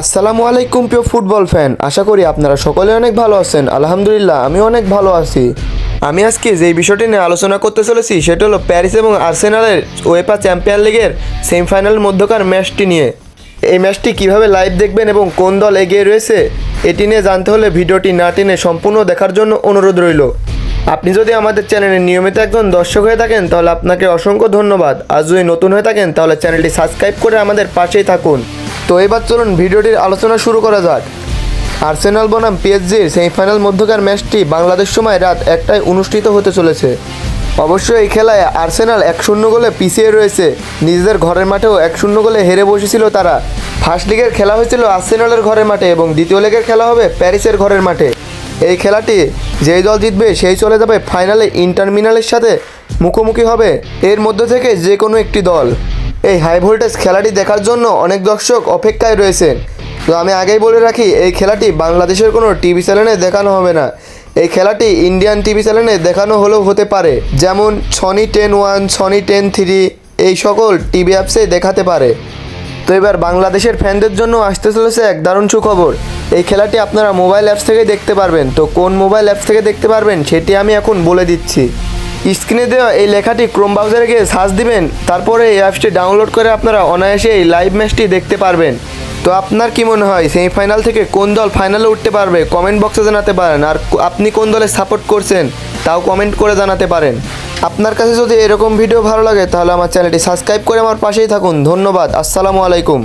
আসসালামু আলাইকুম, প্রিয় ফুটবল ফ্যান। আশা করি আপনারা সকলে অনেক ভালো আছেন। আলহামদুলিল্লাহ আমি অনেক ভালো আছি। আমি আজকে যেই বিষয়টি নিয়ে আলোচনা করতে চলেছি, সেটা হলো প্যারিস এবং আর্সেনালের ওয়েপা চ্যাম্পিয়ন লিগের সেমিফাইনাল মধ্যকার ম্যাচটি নিয়ে। এই ম্যাচটি কীভাবে লাইভ দেখবেন এবং কোন দল এগিয়ে রয়েছে, এটি নিয়ে জানতে হলে ভিডিওটি না টেনে সম্পূর্ণ দেখার জন্য অনুরোধ রইল। আপনি যদি আমাদের চ্যানেলে নিয়মিত একজন দর্শক হয়ে থাকেন, তাহলে আপনাকে অসংখ্য ধন্যবাদ। আর যদি নতুন হয়ে থাকেন, তাহলে চ্যানেলটি সাবস্ক্রাইব করে আমাদের পাশেই থাকুন। তো এবার চলুন ভিডিওটির আলোচনা শুরু করা যাক। আর্সেনাল বনাম পিএসজির সেমিফাইনাল মধ্যকার ম্যাচটি বাংলাদেশ সময় রাত একটায় অনুষ্ঠিত হতে চলেছে। অবশ্য এই খেলায় আর্সেনাল এক শূন্য গোলে পিছিয়ে রয়েছে। নিজেদের ঘরের মাঠেও এক শূন্য গোলে হেরে বসেছিল তারা। ফার্স্ট লিগের খেলা হয়েছিল আর্সেনালের ঘরের মাঠে এবং দ্বিতীয় লেগের খেলা হবে প্যারিসের ঘরের মাঠে। এই খেলাটি যেই দল জিতবে সেই চলে যাবে ফাইনালে ইন্টারমিনালের সাথে মুখোমুখি হবে এর মধ্যে থেকে যে কোনো একটি দল। এই হাই ভোল্টেজ খেলাটি দেখার জন্য অনেক দর্শক অপেক্ষায় রয়েছেন। তো আমি আগেই বলে রাখি, এই খেলাটি বাংলাদেশের কোনো টিভি চ্যানেলে দেখানো হবে না। এই খেলাটি ইন্ডিয়ান টিভি চ্যানেলে দেখানো হলেও হতে পারে, যেমন Sony ten one Sony ten three এই সকল টিভি অ্যাপসে দেখাতে পারে। তো এবার বাংলাদেশের ফ্যানদের জন্য আসতে চলেছে এক দারুণ সুখবর। এই খেলাটি আপনারা মোবাইল অ্যাপস থেকে দেখতে পারবেন। তো কোন মোবাইল অ্যাপস থেকে দেখতে পারবেন, সেটি আমি এখন বলে দিচ্ছি। স্ক্রিনে দেওয়া এই লেখাটি ক্রোম ব্রাউজারে গিয়ে সার্চ দিবেন, তারপরে এই অ্যাপসটি ডাউনলোড করে আপনারা অনায়াসে এই লাইভ ম্যাচটি দেখতে পারবেন। তো আপনার কি মনে হয় সেমিফাইনাল থেকে কোন দল ফাইনালে উঠতে পারবে? কমেন্ট বক্সে জানাতে পারেন। আর আপনি কোন দলে সাপোর্ট করছেন, তাও কমেন্ট করে জানাতে পারেন। আপনার কাছে যদি এরকম ভিডিও ভালো লাগে, তাহলে আমার চ্যানেলটি সাবস্ক্রাইব করে আমার পাশেই থাকুন। ধন্যবাদ। আসসালামু আলাইকুম।